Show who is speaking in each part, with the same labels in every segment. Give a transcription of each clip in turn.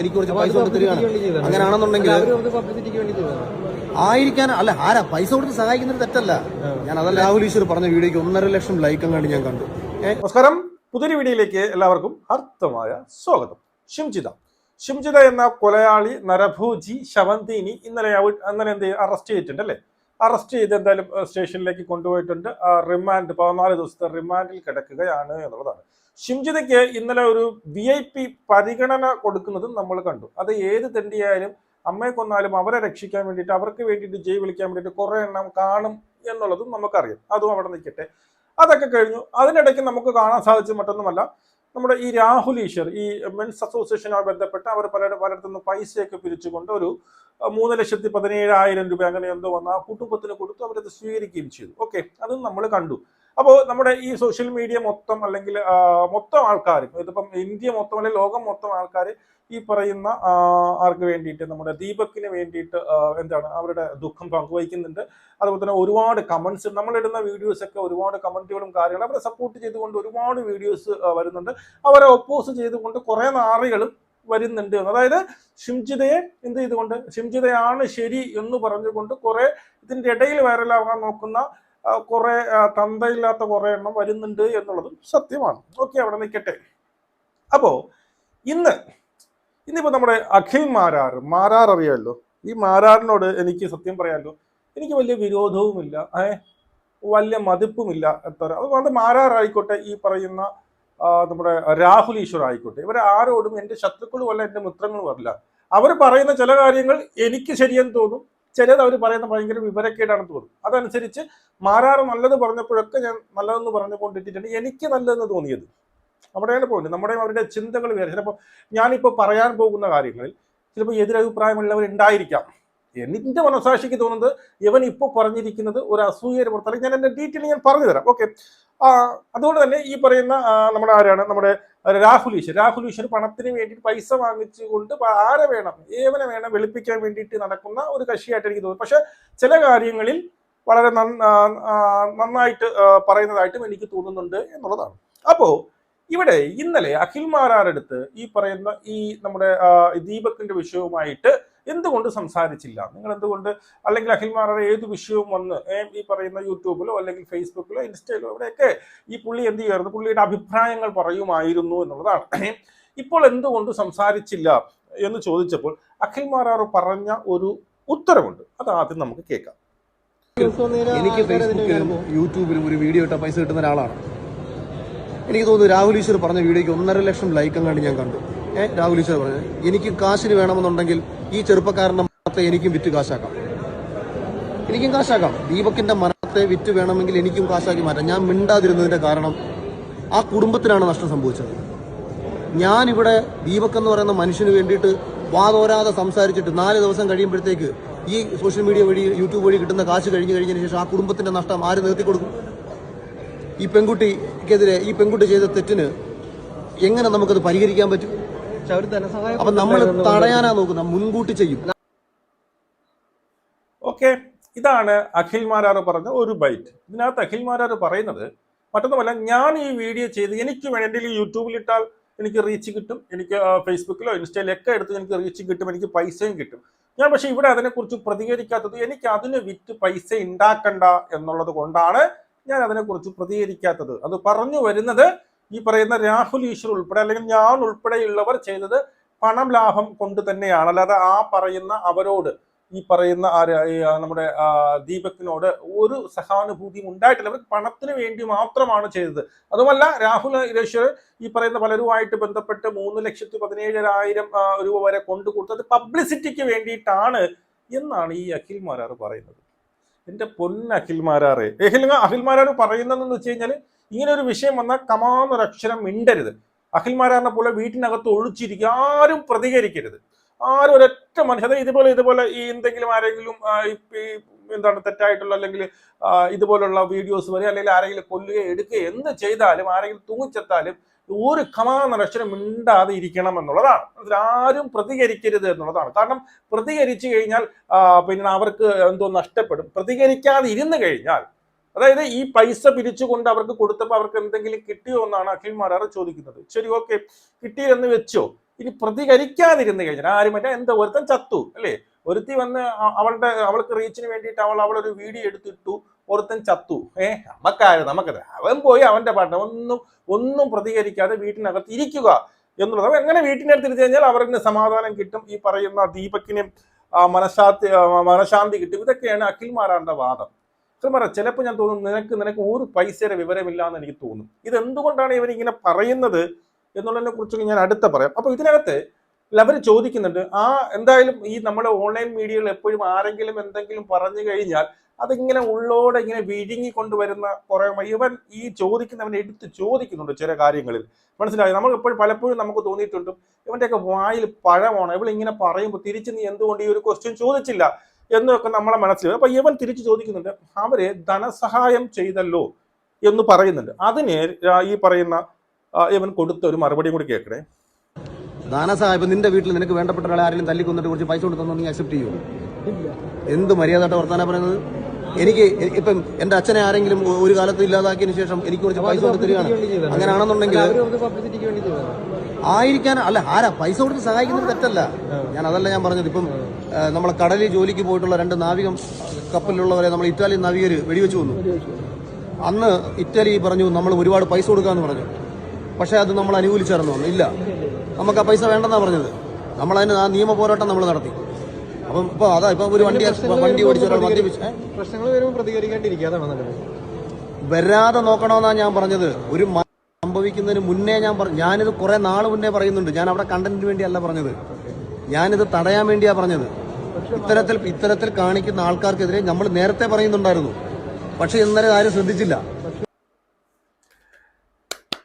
Speaker 1: എനിക്ക് കുറച്ച് പൈസ കൊടുത്ത് തരികയാണ് അങ്ങനെയാണെന്നുണ്ടെങ്കിൽ ആയിരിക്കാൻ അല്ല ആരാ? പൈസ കൊടുത്ത് സഹായിക്കുന്നത് തെറ്റല്ല. ഞാൻ അതല്ല രാഹുൽ ഈശ്വർ പറഞ്ഞ വീഡിയോക്ക് ഒന്നര ലക്ഷം ലൈക്കും കണ്ട് ഞാൻ കണ്ടു.
Speaker 2: നമസ്കാരം. പുതിയൊരു വീഡിയോയിലേക്ക് എല്ലാവർക്കും അർത്ഥമായ സ്വാഗതം. ഷിംജിത. ഷിംജിത എന്ന കൊലയാളി നരഭൂജി ശവന്തീനി ഇന്നലെ അങ്ങനെ ഇന്നലെ എന്ത് അറസ്റ്റ് ചെയ്തിട്ടുണ്ട് അല്ലേ? അറസ്റ്റ് ചെയ്ത് എന്തായാലും സ്റ്റേഷനിലേക്ക് കൊണ്ടുപോയിട്ടുണ്ട്. റിമാൻഡ് പതിനാല് ദിവസത്തെ റിമാൻഡിൽ കിടക്കുകയാണ് എന്നുള്ളതാണ്. ഷിംജിതയ്ക്ക് ഇന്നലെ ഒരു വി ഐ പി പരിഗണന കൊടുക്കുന്നതും നമ്മൾ കണ്ടു. അത് ഏത് തെണ്ടിയായാലും അമ്മയെ കൊന്നാലും അവരെ രക്ഷിക്കാൻ വേണ്ടിയിട്ട് അവർക്ക് വേണ്ടിയിട്ട് ജയ് വിളിക്കാൻ വേണ്ടിയിട്ട് കുറെ എണ്ണം കാണും എന്നുള്ളതും നമുക്കറിയാം. അതും അവിടെ നിൽക്കട്ടെ. അതൊക്കെ കഴിഞ്ഞു. അതിനിടയ്ക്ക് നമുക്ക് കാണാൻ സാധിച്ച മറ്റൊന്നുമല്ല നമ്മുടെ ഈ രാഹുൽ ഈശ്വർ ഈ മെൻസ് അസോസിയേഷനുമായി ബന്ധപ്പെട്ട് അവർ പലരുടെ പലയിടത്തു നിന്ന് പൈസയൊക്കെ പിരിച്ചുകൊണ്ട് ഒരു മൂന്ന് ലക്ഷത്തി പതിനേഴായിരം രൂപ അങ്ങനെ എന്തോ വന്ന ആ കുടുംബത്തിന് കൊടുത്തു അവരത് സ്വീകരിക്കുകയും ചെയ്തു. ഓക്കെ അതും നമ്മൾ കണ്ടു. അപ്പോൾ നമ്മുടെ ഈ സോഷ്യൽ മീഡിയ മൊത്തം അല്ലെങ്കിൽ മൊത്തം ആൾക്കാർ ഇതിപ്പം ഇന്ത്യ മൊത്തം അല്ലെങ്കിൽ ലോകം മൊത്തം ആൾക്കാർ ഈ പറയുന്ന ആർക്ക് വേണ്ടിയിട്ട് നമ്മുടെ ദീപക്കിന് വേണ്ടിയിട്ട് എന്താണ് അവരുടെ ദുഃഖം പങ്കുവയ്ക്കുന്നുണ്ട് അതുപോലെ തന്നെ ഒരുപാട് കമന്റ്സ് നമ്മളിടുന്ന വീഡിയോസ് ഒക്കെ ഒരുപാട് കമന്റുകളും കാര്യങ്ങളും അവരെ സപ്പോർട്ട് ചെയ്തുകൊണ്ട് ഒരുപാട് വീഡിയോസ് വരുന്നുണ്ട് അവരെ ഒപ്പോസ് ചെയ്തുകൊണ്ട് കുറേ നാറികളും വരുന്നുണ്ട്. അതായത് ഷിംജിതയെ എന്ത് ചെയ്തുകൊണ്ട് ഷിംജിതയാണ് ശരി എന്ന് പറഞ്ഞുകൊണ്ട് കുറെ ഇതിന്റെ ഇടയിൽ വൈറലാകാൻ നോക്കുന്ന കുറെ തന്തയില്ലാത്ത കുറെ എണ്ണം വരുന്നുണ്ട് എന്നുള്ളതും സത്യമാണ്. ഓക്കെ അവിടെ നിൽക്കട്ടെ. അപ്പോ ഇന്ന് ഇന്നിപ്പോ നമ്മുടെ അഖിൽ മാരാർ മാരാർ അറിയാമല്ലോ? ഈ മാരാറിനോട് എനിക്ക് സത്യം പറയാമല്ലോ? എനിക്ക് വലിയ വിരോധവുമില്ല ഏ? വലിയ മതിപ്പുമില്ല എത്ര. അതുകൊണ്ട് മാരാറായിക്കോട്ടെ ഈ പറയുന്ന നമ്മുടെ രാഹുൽ ഈശ്വർ ആയിക്കോട്ടെ. ഇവരെ ആരോടും എന്റെ ശത്രുക്കളും അല്ല എന്റെ മിത്രങ്ങളും അല്ല. അവർ പറയുന്ന ചില കാര്യങ്ങൾ എനിക്ക് ശരിയെന്ന് തോന്നും ചിലത് അവർ പറയുന്ന ഭയങ്കര വിവരക്കേടാണെന്ന് തോന്നും. അതനുസരിച്ച് മാരാറ് നല്ലത് പറഞ്ഞപ്പോഴൊക്കെ ഞാൻ നല്ലതെന്ന് പറഞ്ഞുകൊണ്ടിട്ടിട്ടുണ്ട്. എനിക്ക് നല്ലതെന്ന് തോന്നിയത് അവിടെയാണ് പോയിന്റ് നമ്മുടെ അവരുടെ ചിന്തകൾ വേറെ. ചിലപ്പോൾ ഞാനിപ്പോൾ പറയാൻ പോകുന്ന കാര്യങ്ങളിൽ ചിലപ്പോൾ എതിരഭിപ്രായമുള്ളവർ ഉണ്ടായിരിക്കാം എന്റെ മനസാക്ഷിക്ക് തോന്നുന്നത് ഇവൻ ഇപ്പോൾ പറഞ്ഞിരിക്കുന്നത് ഒരു അസൂയയുടെ പുറത്തല്ലെങ്കിൽ ഞാൻ എന്റെ ഡീറ്റെയിൽ ഞാൻ പറഞ്ഞു തരാം ഓക്കെ അതുകൊണ്ട് തന്നെ ഈ പറയുന്ന നമ്മുടെ ആരാണ്? നമ്മുടെ രാഹുൽ ഈശ്വർ. രാഹുൽ ഈശ്വർ പണത്തിന് വേണ്ടിയിട്ട് പൈസ വാങ്ങിച്ചുകൊണ്ട് ആരെ വേണം? ഏവനെ വേണം വെളുപ്പിക്കാൻ വേണ്ടിയിട്ട് നടക്കുന്ന ഒരു കക്ഷിയായിട്ട് എനിക്ക് തോന്നുന്നു. പക്ഷെ ചില കാര്യങ്ങളിൽ വളരെ നന്നായിട്ട് പറയുന്നതായിട്ടും എനിക്ക് തോന്നുന്നുണ്ട് എന്നുള്ളതാണ്. അപ്പോ ഇവിടെ ഇന്നലെ അഖിൽ മാരാരടുത്ത് ഈ പറയുന്ന ഈ നമ്മുടെ ദീപക്കിന്റെ വിഷയവുമായിട്ട് എന്തുകൊണ്ട് സംസാരിച്ചില്ല? നിങ്ങൾ എന്തുകൊണ്ട് അല്ലെങ്കിൽ അഖിൽ മാരാർ ഏത് വിഷയവും വന്ന് ഈ പറയുന്ന യൂട്യൂബിലോ അല്ലെങ്കിൽ ഫേസ്ബുക്കിലോ ഇൻസ്റ്റയിലോ ഇവിടെയൊക്കെ ഈ പുള്ളി എന്ത് ചെയ്യുമായിരുന്നു പുള്ളിയുടെ അഭിപ്രായങ്ങൾ പറയുമായിരുന്നു എന്നുള്ളതാണ്. ഇപ്പോൾ എന്തുകൊണ്ട് സംസാരിച്ചില്ല എന്ന് ചോദിച്ചപ്പോൾ അഖിൽ മാരാർ പറഞ്ഞ ഒരു ഉത്തരവുണ്ട്. അത് ആദ്യം നമുക്ക് കേൾക്കാം.
Speaker 1: എനിക്ക് ഫേസ്ബുക്കിലും യൂട്യൂബിലും ഒരു വീഡിയോ ഇട്ട പൈസ കിട്ടുന്ന ഒരാളാണ്. എനിക്ക് തോന്നുന്നു രാഹുൽ ഈശ്വർ പറഞ്ഞ വീഡിയോയ്ക്ക് ഒന്നര ലക്ഷം ലൈക്കും കണ്ട് ഞാൻ കണ്ടു. ഏഹ് രാഹുൽ ഈശ്വർ പറഞ്ഞു എനിക്ക് കാശിന് വേണമെന്നുണ്ടെങ്കിൽ ഈ ചെറുപ്പക്കാരന്റെ മരണത്തെ എനിക്കും വിറ്റ് കാശാക്കാം. എനിക്കും കാശാക്കാം. ദീപക്കിന്റെ മരണത്തെ വിറ്റ് വേണമെങ്കിൽ എനിക്കും കാശാക്കി മാറ്റാം. ഞാൻ മിണ്ടാതിരുന്നതിന്റെ കാരണം ആ കുടുംബത്തിനാണ് നഷ്ടം സംഭവിച്ചത്. ഞാനിവിടെ ദീപക് എന്ന് പറയുന്ന മനുഷ്യന് വേണ്ടിയിട്ട് വാതോരാതെ സംസാരിച്ചിട്ട് നാല് ദിവസം കഴിയുമ്പോഴത്തേക്ക് ഈ സോഷ്യൽ മീഡിയ വഴി യൂട്യൂബ് വഴി കിട്ടുന്ന കാശ് കഴിഞ്ഞു കഴിഞ്ഞതിന് ശേഷം ആ കുടുംബത്തിന്റെ നഷ്ടം ആര് നിർത്തി കൊടുക്കും? ഈ പെൺകുട്ടിക്കെതിരെ ഈ പെൺകുട്ടി ചെയ്ത തെറ്റിന് എങ്ങനെ നമുക്കത് പരിഹരിക്കാൻ പറ്റും? അപ്പൊ നമ്മൾ തടയാനാ നോക്കുന്ന മുൻകൂട്ടി ചെയ്യും.
Speaker 2: ഓക്കെ. ഇതാണ് അഖിൽ മാരാർ പറഞ്ഞ ഒരു ബൈറ്റ്. ഇതിനകത്ത് അഖിൽ മാരാർ പറയുന്നത് മറ്റൊന്നുമല്ല ഞാൻ ഈ വീഡിയോ ചെയ്ത് എനിക്ക് വേണ്ടി യൂട്യൂബിൽ ഇട്ടാൽ എനിക്ക് റീച്ച് കിട്ടും. എനിക്ക് ഫേസ്ബുക്കിലോ ഇൻസ്റ്റയിലൊക്കെ എടുത്ത് എനിക്ക് റീച്ച് കിട്ടും. എനിക്ക് പൈസയും കിട്ടും. ഞാൻ പക്ഷേ ഇവിടെ അതിനെക്കുറിച്ച് പ്രതികരിക്കാത്തത് എനിക്ക് അതിന് വിറ്റ് പൈസ ഉണ്ടാക്കണ്ട എന്നുള്ളത് കൊണ്ടാണ് ഞാൻ അതിനെക്കുറിച്ച് പ്രതികരിക്കാത്തത്. അത് പറഞ്ഞു വരുന്നത് ഈ പറയുന്ന രാഹുൽ ഈശ്വർ ഉൾപ്പെടെ അല്ലെങ്കിൽ ഞാൻ ഉൾപ്പെടെയുള്ളവർ ചെയ്തത് പണം ലാഭം കൊണ്ട് തന്നെയാണ്. അല്ലാതെ ആ പറയുന്ന അവരോട് ഈ പറയുന്ന നമ്മുടെ ദീപക്കിനോട് ഒരു സഹാനുഭൂതിയും ഉണ്ടായിട്ടില്ല. അവർ പണത്തിന് വേണ്ടി മാത്രമാണ് ചെയ്തത്. അതുമല്ല രാഹുൽ ഈശ്വർ ഈ പറയുന്ന പലരുമായിട്ട് ബന്ധപ്പെട്ട് മൂന്ന് ലക്ഷത്തി പതിനേഴായിരം രൂപ വരെ കൊണ്ടു കൊടുത്തത് പബ്ലിസിറ്റിക്ക് വേണ്ടിയിട്ടാണ് എന്നാണ് ഈ അഖിൽ മാരാർ പറയുന്നത്. എന്റെ പൊന്ന അഖിൽ മാരാറെ. അഖിൽ അഖിൽ മാരാർ പറയുന്നതെന്ന് വെച്ച് കഴിഞ്ഞാൽ ഇങ്ങനെ ഒരു വിഷയം വന്നാൽ കമാന്നൊരക്ഷരം മിണ്ടരുത്. അഖിൽമാരാറിനെ പോലെ വീട്ടിനകത്ത് ഒഴിച്ചിരിക്കുക ആരും പ്രതികരിക്കരുത്. ആരും ഒരൊറ്റ മനുഷ്യൻ ഇതുപോലെ ഇതുപോലെ ഈ എന്തെങ്കിലും ആരെങ്കിലും എന്താണ് തെറ്റായിട്ടുള്ള അല്ലെങ്കിൽ ഇതുപോലുള്ള വീഡിയോസ് വരെ അല്ലെങ്കിൽ ആരെങ്കിലും കൊല്ലുകയോ എടുക്കുകയോ എന്ത് ചെയ്താലും ആരെങ്കിലും തൂങ്ങിച്ചെത്താലും ഒരു കമാന്നൊരക്ഷരം മിണ്ടാതെ ഇരിക്കണം എന്നുള്ളതാണ്. ആരും പ്രതികരിക്കരുത് എന്നുള്ളതാണ്. കാരണം പ്രതികരിച്ചു കഴിഞ്ഞാൽ പിന്നെ അവർക്ക് എന്തോ നഷ്ടപ്പെടും. പ്രതികരിക്കാതെ ഇരുന്ന് കഴിഞ്ഞാൽ അതായത് ഈ പൈസ പിരിച്ചുകൊണ്ട് അവർക്ക് കൊടുത്തപ്പോൾ അവർക്ക് എന്തെങ്കിലും കിട്ടിയോ എന്നാണ് അഖിൽ മാരാറ് ചോദിക്കുന്നത്. ശരി ഓക്കെ. കിട്ടിയില്ലെന്ന് വെച്ചോ. ഇനി പ്രതികരിക്കാതിരുന്നു കഴിഞ്ഞാൽ ആരും മറ്റേ എന്താ ഒരുത്തൻ ചത്തു അല്ലേ? ഒരുത്തി വന്ന് അവളുടെ അവൾക്ക് റീച്ചിന് വേണ്ടിയിട്ട് അവൾ അവളൊരു വീഡിയോ എടുത്തിട്ടു ഒരുത്തൻ ചത്തു. ഏ നമുക്കാര് നമുക്കത് അവൻ പോയി അവന്റെ പാട്ട് ഒന്നും ഒന്നും പ്രതികരിക്കാതെ വീട്ടിനകത്ത് ഇരിക്കുക എന്നുള്ളത്. അപ്പൊ എങ്ങനെ വീട്ടിനടുത്ത് ഇരുത്തി കഴിഞ്ഞാൽ അവർക്ക് സമാധാനം കിട്ടും. ഈ പറയുന്ന ദീപക്കിനും മനഃശാന്തി മനഃശാന്തി കിട്ടും. ഇതൊക്കെയാണ് അഖിൽ വാദം. അഖിൽ പറ ചിലപ്പോൾ ഞാൻ തോന്നുന്നു നിനക്ക് നിനക്ക് ഒരു പൈസയുടെ വിവരമില്ല എന്ന് എനിക്ക് തോന്നും. ഇത് എന്തുകൊണ്ടാണ് ഇവർ ഇങ്ങനെ പറയുന്നത് എന്നുള്ളതിനെ കുറിച്ചൊക്കെ ഞാൻ അടുത്ത പറയാം. അപ്പോൾ ഇതിനകത്ത് അവർ ചോദിക്കുന്നുണ്ട് ആ എന്തായാലും ഈ നമ്മുടെ ഓൺലൈൻ മീഡിയകൾ എപ്പോഴും ആരെങ്കിലും എന്തെങ്കിലും പറഞ്ഞു കഴിഞ്ഞാൽ അതിങ്ങനെ ഉള്ളോടെ ഇങ്ങനെ വിഴുങ്ങി കൊണ്ടുവരുന്ന കുറെ ഇവൻ ഈ ചോദിക്കുന്നവൻ എടുത്ത് ചോദിക്കുന്നുണ്ട് ചില കാര്യങ്ങളിൽ. മനസ്സിലായി? നമുക്ക് എപ്പോഴും പലപ്പോഴും നമുക്ക് തോന്നിയിട്ടുണ്ട് ഇവന്റെയൊക്കെ വായിൽ പഴമാണ് ഇവൾ ഇങ്ങനെ പറയുമ്പോൾ തിരിച്ച് നീ എന്തുകൊണ്ട് ഈ ഒരു ക്വസ്റ്റ്യൻ ചോദിച്ചില്ല? എന്നൊക്കെ നമ്മളെ മനസ്സിൽ അപ്പൊ ഇവൻ തിരിച്ചു ചോദിക്കുന്നുണ്ട് അവർ ധനസഹായം ചെയ്തല്ലോ? എന്ന് പറയുന്നുണ്ട്. അതിന് ഈ പറയുന്ന ഇവൻ കൊടുത്ത ഒരു മറുപടിയും കൂടി കേൾക്കണേ.
Speaker 1: ധനസഹായം ഇപ്പൊ നിന്റെ വീട്ടിൽ നിനക്ക് വേണ്ടപ്പെട്ട ഒരാളെ ആരെങ്കിലും തല്ലിക്കൊന്നിട്ട് കുറച്ച് പൈസ കൊടുത്തു നീ അക്സെപ്റ്റ് ചെയ്യുമോ എന്ത് മര്യാദയായിട്ട് വർത്താനം പറയുന്നത്? എനിക്ക് ഇപ്പം എന്റെ അച്ഛനെ ആരെങ്കിലും ഒരു കാലത്ത് ഇല്ലാതാക്കിയതിനു ശേഷം എനിക്ക് കുറച്ച് പൈസ കൊടുത്ത് തരികയാണ്. അങ്ങനെയാണെന്നുണ്ടെങ്കിൽ ആയിരിക്കാൻ അല്ല ആരാ? പൈസ കൊടുത്ത് സഹായിക്കുന്നത് തെറ്റല്ല. ഞാൻ അതല്ല ഞാൻ പറഞ്ഞത്. ഇപ്പം ആ, നമ്മളെ കടലിൽ ജോലിക്ക് പോയിട്ടുള്ള രണ്ട് നാവിക കപ്പലിലുള്ളവരെ നമ്മൾ ഇറ്റാലിയൻ നാവികർ വെടിവെച്ചു വന്നു അന്ന് ഇറ്റലി പറഞ്ഞു നമ്മൾ ഒരുപാട് പൈസ കൊടുക്കാന്ന് പറഞ്ഞു. പക്ഷേ അത് നമ്മൾ അനുകൂലിച്ചായിരുന്നു. ഇല്ല. നമുക്ക് ആ പൈസ വേണ്ടെന്നാ പറഞ്ഞത്. നമ്മൾ അതിന് ആ നിയമ പോരാട്ടം നമ്മൾ നടത്തി. അപ്പം ഇപ്പൊ അതാ ഇപ്പൊ ഒരു വണ്ടി വണ്ടി ഓടിച്ച ഒരാൾ മദ്യപിച്ച്
Speaker 3: പ്രശ്നങ്ങൾ വരുമ്പോൾ പ്രതികരിക്കാണ്ടിരിക്കുക അതാണ്
Speaker 1: വരാതെ നോക്കണമെന്നാണ് ഞാൻ പറഞ്ഞത്. ഒരു സംഭവിക്കുന്നതിന് മുന്നേ ഞാൻ പറഞ്ഞു ഞാനിത് കുറെ നാൾ മുന്നേ പറയുന്നുണ്ട്. ഞാൻ അവിടെ കണ്ടന്റിന് വേണ്ടിയല്ല പറഞ്ഞത്. ഞാനിത് തടയാൻ വേണ്ടിയാണ് പറഞ്ഞത്. ഇത്തരത്തിൽ ഇത്തരത്തിൽ കാണിക്കുന്ന ആൾക്കാർക്കെതിരെ നമ്മൾ നേരത്തെ പറയുന്നുണ്ടായിരുന്നു. പക്ഷെ ഇന്നലെ ആരും ശ്രദ്ധിച്ചില്ല.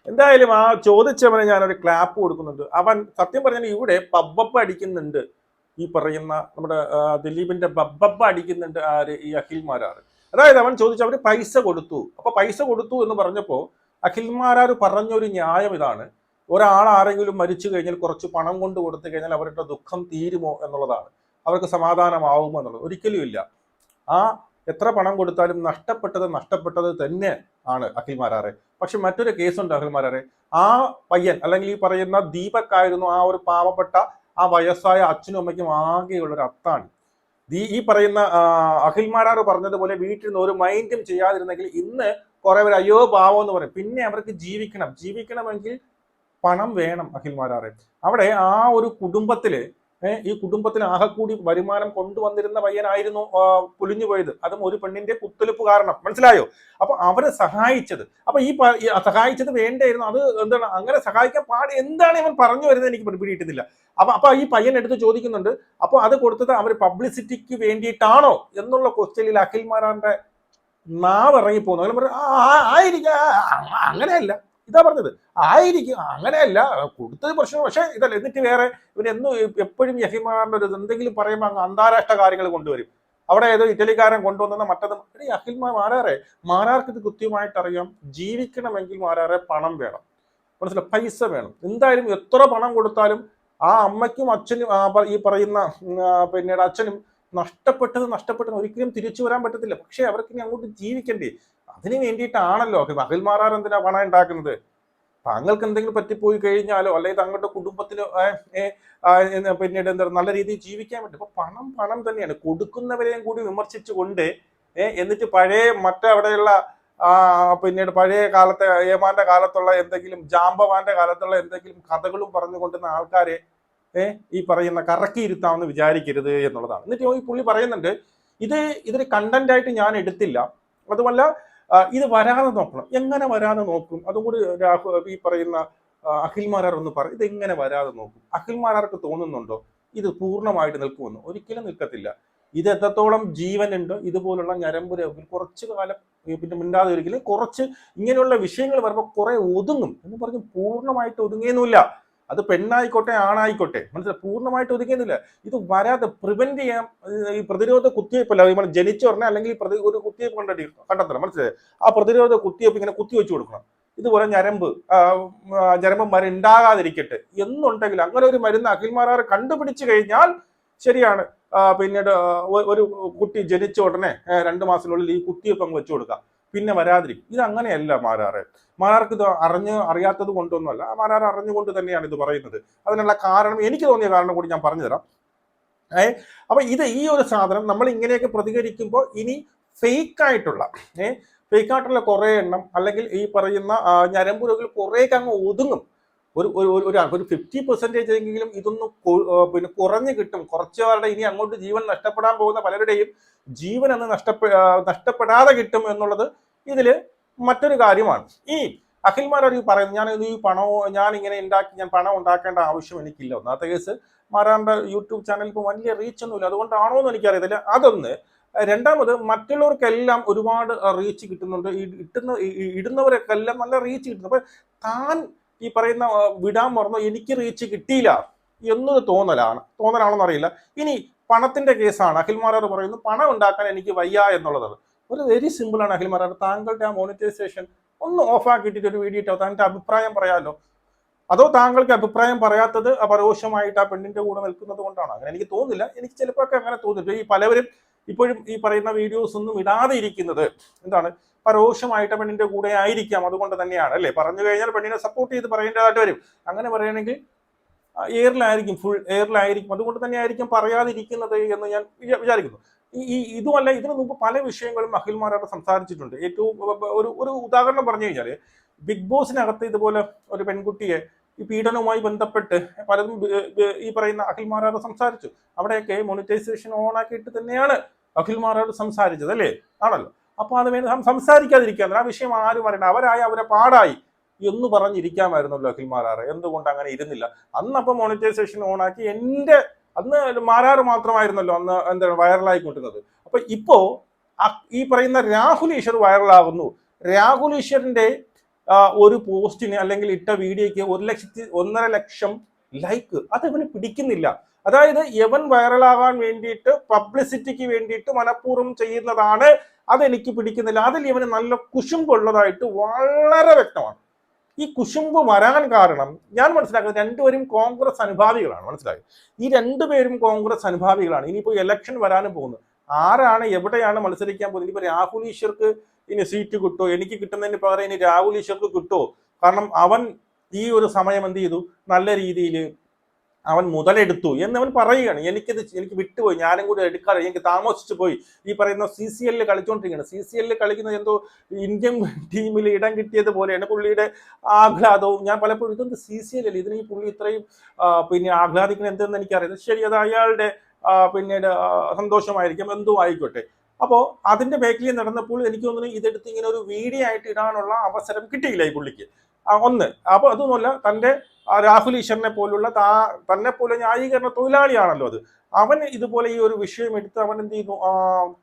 Speaker 2: എന്തായാലും ആ ചോദിച്ചവനെ ഞാനൊരു ക്ലാപ്പ് കൊടുക്കുന്നുണ്ട്. അവൻ സത്യം പറഞ്ഞാൽ ഇവിടെ പബ്ബപ്പ അടിക്കുന്നുണ്ട്. ഈ പറയുന്ന നമ്മുടെ ദിലീപിന്റെ ബബ്ബപ്പ അടിക്കുന്നുണ്ട് ആര് ഈ അഖിൽമാരാറ് അതായത് അവൻ ചോദിച്ചു അവർ പൈസ കൊടുത്തു. അപ്പൊ പൈസ കൊടുത്തു എന്ന് പറഞ്ഞപ്പോ അഖിൽമാരാർ പറഞ്ഞൊരു ന്യായം ഇതാണ്. ഒരാൾ ആരെങ്കിലും മരിച്ചു കഴിഞ്ഞാൽ കുറച്ച് പണം കൊണ്ട് കൊടുത്തു കഴിഞ്ഞാൽ അവരുടെ ദുഃഖം തീരുമോ എന്നുള്ളതാണ്. അവർക്ക് സമാധാനമാവുമോ എന്നുള്ളത്. ഒരിക്കലും ഇല്ല. ആ എത്ര പണം കൊടുത്താലും നഷ്ടപ്പെട്ടത് നഷ്ടപ്പെട്ടത് തന്നെ ആണ് അഖിൽമാരാറെ പക്ഷെ മറ്റൊരു കേസുണ്ട് അഖിൽമാരാറെ ആ പയ്യൻ അല്ലെങ്കിൽ ഈ പറയുന്ന ദീപക്കായിരുന്നു ആ ഒരു പാവപ്പെട്ട ആ വയസ്സായ അച്ഛനും അമ്മയ്ക്കും ആകെയുള്ള ഒരു അത്താണ്. ദീ ഈ പറയുന്ന അഖിൽമാരാർ പറഞ്ഞതുപോലെ വീട്ടിൽ നിന്ന് ഒരു മൈൻഡും ചെയ്യാതിരുന്നെങ്കിൽ ഇന്ന് കുറെ പേര് അയ്യോ പാവം എന്ന് പറയും. പിന്നെ അവർക്ക് ജീവിക്കണം. ജീവിക്കണമെങ്കിൽ പണം വേണം അഖിൽമാരാറെ അവിടെ ആ ഒരു കുടുംബത്തിൽ ഈ കുടുംബത്തിന് ആകെക്കൂടി വരുമാനം കൊണ്ടുവന്നിരുന്ന പയ്യനായിരുന്നു പൊലിഞ്ഞു പോയത്. അതും ഒരു പെണ്ണിന്റെ കുത്തൊലിപ്പ് കാരണം. മനസ്സിലായോ? അപ്പൊ അവരെ സഹായിച്ചത്. അപ്പൊ ഈ സഹായിച്ചത് വേണ്ടായിരുന്നു. അത് എന്താണ്? അങ്ങനെ സഹായിക്കാൻ പാട് എന്താണ് ഇവൻ പറഞ്ഞു വരുന്നത് എനിക്ക് പിടികിട്ടുന്നില്ല അപ്പൊ അപ്പൊ ഈ പയ്യൻ എടുത്ത് ചോദിക്കുന്നുണ്ട് അപ്പൊ അത് കൊടുത്തത് അവർ പബ്ലിസിറ്റിക്ക് വേണ്ടിയിട്ടാണോ? എന്നുള്ള ക്വസ്റ്റ്യനിൽ അഖിൽമാരാന്റെ നാവ് ഇറങ്ങി പോകുന്നു അങ്ങനെ പറഞ്ഞു, "ആ, ആയിരിക്കാം അങ്ങനെയല്ല. ഇതാ പറഞ്ഞത്. ആയിരിക്കും. അങ്ങനെയല്ല. കൊടുത്തത് പ്രശ്നം പക്ഷേ ഇതല്ല എന്നിട്ട് വേറെ ഇവൻ എന്നും എപ്പോഴും യഹിമാറിന്റെ ഒരു എന്തെങ്കിലും പറയുമ്പോൾ അങ്ങ് അന്താരാഷ്ട്ര കാര്യങ്ങൾ കൊണ്ടുവരും. അവിടെ ഏതോ ഇറ്റലിക്കാരൻ കൊണ്ടുവന്ന മറ്റത്. അഖിൽമാർ മാറാറെ മാരാർക്ക് ഇത് കൃത്യമായിട്ട് അറിയാം ജീവിക്കണമെങ്കിൽ മാരാറെ പണം വേണം. മനസ്സിലായി? പൈസ വേണം. എന്തായാലും എത്ര പണം കൊടുത്താലും ആ അമ്മയ്ക്കും അച്ഛനും ഈ പറയുന്ന പിന്നീട് അച്ഛനും നഷ്ടപ്പെട്ടത് നഷ്ടപ്പെട്ടത് ഒരിക്കലും തിരിച്ചു വരാൻ പറ്റത്തില്ല. പക്ഷേ അവർക്ക് ഇനി അങ്ങോട്ട് ജീവിക്കണ്ടേ? അതിന് വേണ്ടിയിട്ടാണല്ലോ അഖിൽമാരാർ എന്തിനാ പണം ഉണ്ടാക്കുന്നത്? താങ്കൾക്ക് എന്തെങ്കിലും പറ്റിപ്പോയി കഴിഞ്ഞാലോ അല്ലെങ്കിൽ തങ്ങളുടെ കുടുംബത്തിന് പിന്നീട് എന്താ നല്ല രീതിയിൽ ജീവിക്കാൻ പറ്റും. അപ്പൊ പണം പണം തന്നെയാണ്. കൊടുക്കുന്നവരെയും കൂടി വിമർശിച്ചുകൊണ്ട് എന്നിട്ട് പഴയ മറ്റവിടെയുള്ള പിന്നീട് പഴയ കാലത്തെ ഏമാന്റെ കാലത്തുള്ള എന്തെങ്കിലും ജാമ്പവാന്റെ കാലത്തുള്ള എന്തെങ്കിലും കഥകളും പറഞ്ഞു പറഞ്ഞുകൊണ്ടുന്ന ആൾക്കാരെ ഈ പറയുന്ന കറക്കിയിരുത്താമെന്ന് വിചാരിക്കരുത് എന്നുള്ളതാണ്. എന്നിട്ട് ഈ പുള്ളി പറയുന്നുണ്ട് ഇത് ഇതിന് കണ്ടന്റ് ആയിട്ട് ഞാൻ എടുത്തില്ല. അതുമല്ല ഇത് വരാതെ നോക്കണം. എങ്ങനെ വരാതെ നോക്കും? അതുകൂടി രാഹു ഈ പറയുന്ന അഖിൽമാരാർ ഒന്ന് പറ ഇത് എങ്ങനെ വരാതെ നോക്കും? അഖിൽമാരാർക്ക് തോന്നുന്നുണ്ടോ? ഇത് പൂർണമായിട്ട് നിൽക്കുമെന്ന്? ഒരിക്കലും നിൽക്കത്തില്ല. ഇത് എത്രത്തോളം ജീവനുണ്ട് ഇതുപോലുള്ള ഞരമ്പ് രോഗങ്ങൾ കുറച്ചു കാലം പിന്നെ മിണ്ടാതെ ഒരിക്കലും കുറച്ച് ഇങ്ങനെയുള്ള വിഷയങ്ങൾ വരുമ്പോൾ കുറെ ഒതുങ്ങും എന്ന് പറഞ്ഞ് പൂർണമായിട്ട് ഒതുങ്ങിയൊന്നുമില്ല. അത് പെണ്ണായിക്കോട്ടെ ആണായിക്കോട്ടെ. മനസ്സിലായി പൂർണമായിട്ട് ഒതുക്കുന്നില്ല ഇത് വരാതെ പ്രിവെന്റ് ചെയ്യാൻ ഈ പ്രതിരോധ കുത്തിവയ്പ്പല്ല നമ്മൾ ജനിച്ച ഉടനെ അല്ലെങ്കിൽ ഒരു കുത്തിവയ്പ്പ് കണ്ടെത്തി കണ്ടെത്തണം. മനസ്സിലായി? ആ പ്രതിരോധ കുത്തിവയ്പ്പ് ഇങ്ങനെ കുത്തിവെച്ച് കൊടുക്കണം. ഇതുപോലെ ഞരമ്പ് ഞരമ്പ് മരുണ്ടാകാതിരിക്കട്ടെ എന്നുണ്ടെങ്കിൽ അങ്ങനെ ഒരു മരുന്ന് അഖിൽമാരാർ കണ്ടുപിടിച്ചു കഴിഞ്ഞാൽ ശരിയാണ്. പിന്നീട് ഒരു കുട്ടി ജനിച്ച ഉടനെ രണ്ടു മാസത്തിനുള്ളിൽ ഈ കുത്തിവയ്പ്പ് അങ്ങ് വെച്ചു കൊടുക്കാം. പിന്നെ വരാതിരിക്കും. ഇത് അങ്ങനെയല്ല മാരാറ്. മാരാർക്ക് ഇത് അറിഞ്ഞ് അറിയാത്തത് കൊണ്ടൊന്നുമല്ല. മാരാർ അറിഞ്ഞുകൊണ്ട് തന്നെയാണ് ഇത് പറയുന്നത്. അതിനുള്ള കാരണം എനിക്ക് തോന്നിയ കാരണം കൂടി ഞാൻ പറഞ്ഞുതരാം. ഏ അപ്പൊ ഇത് ഈ ഒരു സാധനം നമ്മൾ ഇങ്ങനെയൊക്കെ പ്രതികരിക്കുമ്പോൾ ഇനി ഫേക്ക് ആയിട്ടുള്ള ഏ ഫേക്ക് ആയിട്ടുള്ള കുറേ എണ്ണം അല്ലെങ്കിൽ ഈ പറയുന്ന ഞരമ്പുരകൾ കുറേയൊക്കെ അങ്ങ് ഒതുങ്ങും. ഒരു ഒരു ഒരു- ഒരു ഫിഫ്റ്റി പെർസെന്റേജ് എങ്കിലും ഇതൊന്ന് പിന്നെ കുറഞ്ഞു കിട്ടും. കുറച്ച് പേരുടെ ഇനി അങ്ങോട്ട് ജീവൻ നഷ്ടപ്പെടാൻ പോകുന്ന പലരുടെയും ജീവൻ അന്ന് നഷ്ടപ്പെ നഷ്ടപ്പെടാതെ കിട്ടും എന്നുള്ളത് ഇതിൽ മറ്റൊരു കാര്യമാണ്. ഈ അഖിൽമാരർ ഈ പറയുന്നത് ഞാൻ ഈ പണവും ഞാൻ ഇങ്ങനെ ഉണ്ടാക്കി ഞാൻ പണം ഉണ്ടാക്കേണ്ട ആവശ്യം എനിക്കില്ല. ഒന്നാമത്തെ കേസ് മാരാറിന്റെ യൂട്യൂബ് ചാനൽ ഇപ്പോൾ വലിയ റീച്ച് ഒന്നുമില്ല. അതുകൊണ്ടാണോ എന്ന് എനിക്കറിയത്തില്ല. അതൊന്ന് രണ്ടാമത് മറ്റുള്ളവർക്കെല്ലാം ഒരുപാട് റീച്ച് കിട്ടുന്നുണ്ട്. ഇട്ടുന്ന ഈ- ഈ ഇടുന്നവരൊക്കെ എല്ലാം നല്ല റീച്ച് കിട്ടുന്നു അപ്പൊ താൻ ഈ പറയുന്ന വിടാൻ മറന്നോ എനിക്ക് റീച്ച് കിട്ടിയില്ല എന്നൊരു തോന്നലാണ്. തോന്നലാണെന്ന് അറിയില്ല. ഇനി പണത്തിന്റെ കേസാണ്. അഖിൽമാരാർ പറയുന്നു പണം ഉണ്ടാക്കാൻ എനിക്ക് വയ്യ എന്നുള്ളതാണ് ഒരു വെരി സിമ്പിൾ ആണ് അഖിൽമാരാർ താങ്കളുടെ ആ മോണിറ്റൈസേഷൻ ഒന്ന് ഓഫ് ആക്കിയിട്ടിട്ട് ഒരു വീഡിയോ ഇട്ടോ താങ്കളുടെ അഭിപ്രായം പറയാമല്ലോ അതോ താങ്കൾക്ക് അഭിപ്രായം പറയാത്തത് പരോക്ഷമായിട്ട് ആ പെണ്ണിന്റെ കൂടെ നിൽക്കുന്നത് കൊണ്ടാണ്? അങ്ങനെ എനിക്ക് തോന്നില്ല എനിക്ക് ചിലപ്പോൾ ഒക്കെ അങ്ങനെ തോന്നില്ല ഈ പലവരും ഇപ്പോഴും ഈ പറയുന്ന വീഡിയോസ് ഒന്നും ഇടാതെ ഇരിക്കുന്നത് എന്താണ്? പരോക്ഷമായിട്ട് പെണ്ണിന്റെ കൂടെ ആയിരിക്കാം. അതുകൊണ്ട് തന്നെയാണ് അല്ലേ? പറഞ്ഞു കഴിഞ്ഞാൽ പെണ്ണിനെ സപ്പോർട്ട് ചെയ്ത് പറയേണ്ടതായിട്ട് വരും. അങ്ങനെ പറയുകയാണെങ്കിൽ എയറിലായിരിക്കും ഫുൾ എയറിലായിരിക്കും അതുകൊണ്ട് തന്നെ ആയിരിക്കും പറയാതിരിക്കുന്നത് എന്ന് ഞാൻ വിചാരിക്കുന്നു. ഈ ഇതുമല്ല ഇതിനു മുമ്പ് പല വിഷയങ്ങളും അഖിൽമാരോട് സംസാരിച്ചിട്ടുണ്ട്. ഏറ്റവും ഒരു ഒരു ഉദാഹരണം പറഞ്ഞു കഴിഞ്ഞാൽ ബിഗ് ബോസിനകത്ത് ഇതുപോലെ ഒരു പെൺകുട്ടിയെ ഈ പീഡനവുമായി ബന്ധപ്പെട്ട് പലതും ഈ പറയുന്ന അഖിൽമാരോട് സംസാരിച്ചു. അവിടെയൊക്കെ മോണിറ്റൈസേഷൻ ഓൺ ആക്കിയിട്ട് തന്നെയാണ് അഖിൽമാരോട് സംസാരിച്ചത് അല്ലേ? ആണല്ലോ. അപ്പൊ അത് വേണ്ടി സംസാരിക്കാതിരിക്കാൻ ആ വിഷയം ആരും അറിയണ്ട. അവരായി അവരെ പാടായി എന്ന് പറഞ്ഞിരിക്കാമായിരുന്നല്ലോ അഖിൽ മാറാറ് എന്തുകൊണ്ട് അങ്ങനെ ഇരുന്നില്ല? അന്ന് അപ്പം മോണിറ്റൈസേഷൻ ഓൺ ആക്കി എന്റെ അന്ന് മാരാറ് മാത്രമായിരുന്നല്ലോ അന്ന് എന്താണ് വൈറലായിക്കൊണ്ടിരുന്നത് അപ്പൊ ഇപ്പോ ഈ പറയുന്ന രാഹുൽ ഈശ്വർ വൈറലാകുന്നു രാഹുൽ ഈശ്വറിന്റെ ഒരു പോസ്റ്റിന് അല്ലെങ്കിൽ ഇട്ട വീഡിയോയ്ക്ക് ഒരു ലക്ഷത്തി ഒന്നര ലക്ഷം ലൈക്ക് അത് ഇവന് പിടിക്കുന്നില്ല. അതായത് യവൻ വൈറലാകാൻ വേണ്ടിയിട്ട് പബ്ലിസിറ്റിക്ക് വേണ്ടിയിട്ട് മനഃപൂർവം ചെയ്യുന്നതാണ് അതെനിക്ക് പിടിക്കുന്നില്ല. അതിൽ ഇവന് നല്ല കുശുമ്പുള്ളതായിട്ട് വളരെ വ്യക്തമാണ്. ഈ കുശുമ്പ് വരാൻ കാരണം ഞാൻ മനസ്സിലാക്കുന്നത് രണ്ടുപേരും കോൺഗ്രസ് അനുഭാവികളാണ്. മനസ്സിലായി? ഈ രണ്ടുപേരും കോൺഗ്രസ് അനുഭാവികളാണ്. ഇനിയിപ്പോൾ ഇലക്ഷൻ വരാനും പോകുന്നു. ആരാണ് എവിടെയാണ് മത്സരിക്കാൻ പോകുന്നത്? ഇനിയിപ്പോൾ രാഹുൽ ഈശ്വർക്ക് ഇനി സീറ്റ് കിട്ടുമോ എനിക്ക് കിട്ടുന്നതിന് പകരം ഇനി രാഹുൽ ഈശ്വർക്ക് കിട്ടുമോ കാരണം അവൻ ഈ ഒരു സമയം എന്ത് ചെയ്തു? നല്ല രീതിയിൽ അവൻ മുതലെടുത്തു അവൻ പറയുകയാണ്. എനിക്കിത് എനിക്ക് വിട്ടുപോയി. ഞാനും കൂടി എടുക്കാതെ എനിക്ക് താമസിച്ചു പോയി. ഈ പറയുന്ന സി സി എല്ലിൽ കളിച്ചുകൊണ്ടിരിക്കുകയാണ് സി സി എല്ലിൽ കളിക്കുന്നത് എന്തോ ഇന്ത്യൻ ടീമിൽ ഇടം കിട്ടിയത് പോലെയാണ്. പുള്ളിയുടെ ആഹ്ലാദവും ഞാൻ പലപ്പോഴും ഇതൊന്ന് സി സി അല്ലേ? ഇതിന് ഈ പുള്ളി ഇത്രയും പിന്നെ ആഹ്ലാദിക്കുന്നത് എന്തെന്ന് എനിക്കറിയാം ശരി അത് അയാളുടെ പിന്നീട് സന്തോഷമായിരിക്കും. എന്തോ ആയിക്കോട്ടെ. അപ്പോൾ അതിന്റെ മേഖലയിൽ നടന്നപ്പോൾ എനിക്ക് തോന്നുന്നു ഇതെടുത്ത് ഇങ്ങനെ ഒരു വീഡിയോ ആയിട്ട് ഇടാനുള്ള അവസരം കിട്ടിയില്ല ഈ പുള്ളിക്ക്. ഒന്ന്. അപ്പോൾ അതൊന്നുമല്ല തന്റെ രാഹുൽ ഈശ്വറിനെ പോലുള്ള താ തന്നെ പോലെ ന്യായീകരണ തൊഴിലാളിയാണല്ലോ അത്. അവൻ ഇതുപോലെ ഈ ഒരു വിഷയം എടുത്ത് അവൻ എന്ത് ചെയ്യുന്നു?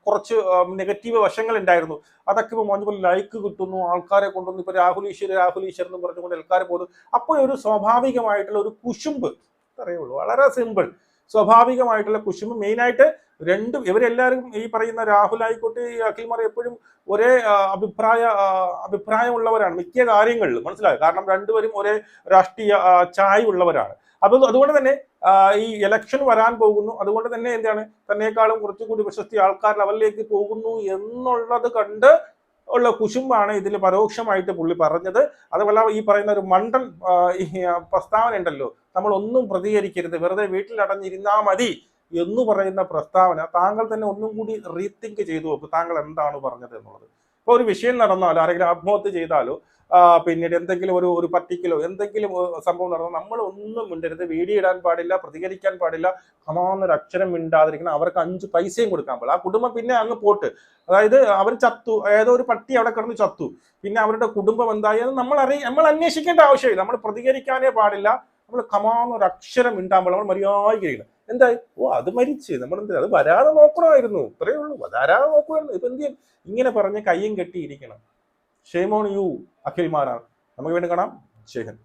Speaker 2: കുറച്ച് നെഗറ്റീവ് വശങ്ങൾ ഉണ്ടായിരുന്നു. അതൊക്കെ ഇപ്പോൾ മോനെ പോലെ ലൈക്ക് കിട്ടുന്നു ആൾക്കാരെ കൊണ്ടുവന്ന് ഇപ്പൊ രാഹുൽ ഈശ്വർ രാഹുൽ ഈശ്വർ എന്ന് പറഞ്ഞുകൊണ്ട് ആൾക്കാർ പോകുന്നു. അപ്പോൾ ഒരു സ്വാഭാവികമായിട്ടുള്ള ഒരു കുശുമ്പ് അറിയുള്ളൂ വളരെ സിമ്പിൾ സ്വാഭാവികമായിട്ടുള്ള കുശുമ്പ്. മെയിനായിട്ട് രണ്ടും ഇവരെല്ലാവരും ഈ പറയുന്ന രാഹുൽ ആയിക്കോട്ടെ ഈ അഖിൽമാർ എപ്പോഴും ഒരേ അഭിപ്രായ അഭിപ്രായമുള്ളവരാണ്. മിക്ക കാര്യങ്ങളിലും മനസ്സിലായോ? കാരണം രണ്ടുപേരും ഒരേ രാഷ്ട്രീയ ചായ ഉള്ളവരാണ് അപ്പോൾ അതുകൊണ്ട് തന്നെ ഈ ഇലക്ഷൻ വരാൻ പോകുന്നു. അതുകൊണ്ട് തന്നെ എന്താണ്? തന്നെക്കാളും കുറച്ചുകൂടി പ്രശസ്തി ആൾക്കാർ ലെവലിലേക്ക് പോകുന്നു എന്നുള്ളത് കണ്ട് ഉള്ള കുശുമ്പാണ് ഇതിൽ പരോക്ഷമായിട്ട് പുള്ളി പറഞ്ഞത്. അതുപോലെ ഈ പറയുന്ന ഒരു മണ്ടൻ പ്രസ്താവന ഉണ്ടല്ലോ. നമ്മൾ ഒന്നും പ്രതികരിക്കരുത്. വെറുതെ വീട്ടിൽ അടഞ്ഞിരുന്നാ മതി. എന്ന് പറയുന്ന പ്രസ്താവന താങ്കൾ തന്നെ ഒന്നും കൂടി റീതിങ്ക് ചെയ്തു നോക്കും താങ്കൾ എന്താണ് പറഞ്ഞത് എന്നുള്ളത്? ഇപ്പോൾ ഒരു വിഷയം നടന്നാലോ ആരെങ്കിലും ആത്മഹത്യ ചെയ്താലോ പിന്നീട് എന്തെങ്കിലും ഒരു ഒരു പറ്റിക്കലോ എന്തെങ്കിലും സംഭവം നടന്നാൽ നമ്മൾ ഒന്നും മിണ്ടരുത്. വീഡിയോ ഇടാൻ പാടില്ല പ്രതികരിക്കാൻ പാടില്ല കമാന്നൊരു അക്ഷരം മിണ്ടാതിരിക്കണം. അവർക്ക് അഞ്ച് പൈസയും കൊടുക്കാൻ പാടില്ല. ആ കുടുംബം പിന്നെ അങ്ങ് പോട്ട്. അതായത് അവർ ചത്തു. ഏതോ ഒരു പട്ടി അവിടെ കിടന്ന് ചത്തു. പിന്നെ അവരുടെ കുടുംബം എന്തായത് നമ്മൾ അറിയ നമ്മൾ അന്വേഷിക്കേണ്ട ആവശ്യമില്ല. നമ്മൾ പ്രതികരിക്കാനേ പാടില്ല. നമ്മൾ കമാന്നൊരു അക്ഷരം മിണ്ടാൻ പാടില്ല. നമ്മൾ മര്യാദയ്ക്ക് എന്തായി? ഓ അത് മരിച്ച്. എന്താ അത് വരാതെ നോക്കണമായിരുന്നു. ഇത്രയേ ഉള്ളൂ. വരാതെ നോക്കുമായിരുന്നു ഇപ്പൊ എന്ത് ചെയ്യും? ഇങ്ങനെ പറഞ്ഞ് കയ്യും കെട്ടിയിരിക്കണം. Shame on U അഖിൽമാരാണ്. നമുക്ക് വേണ്ടി കാണാം. ശേഖൻ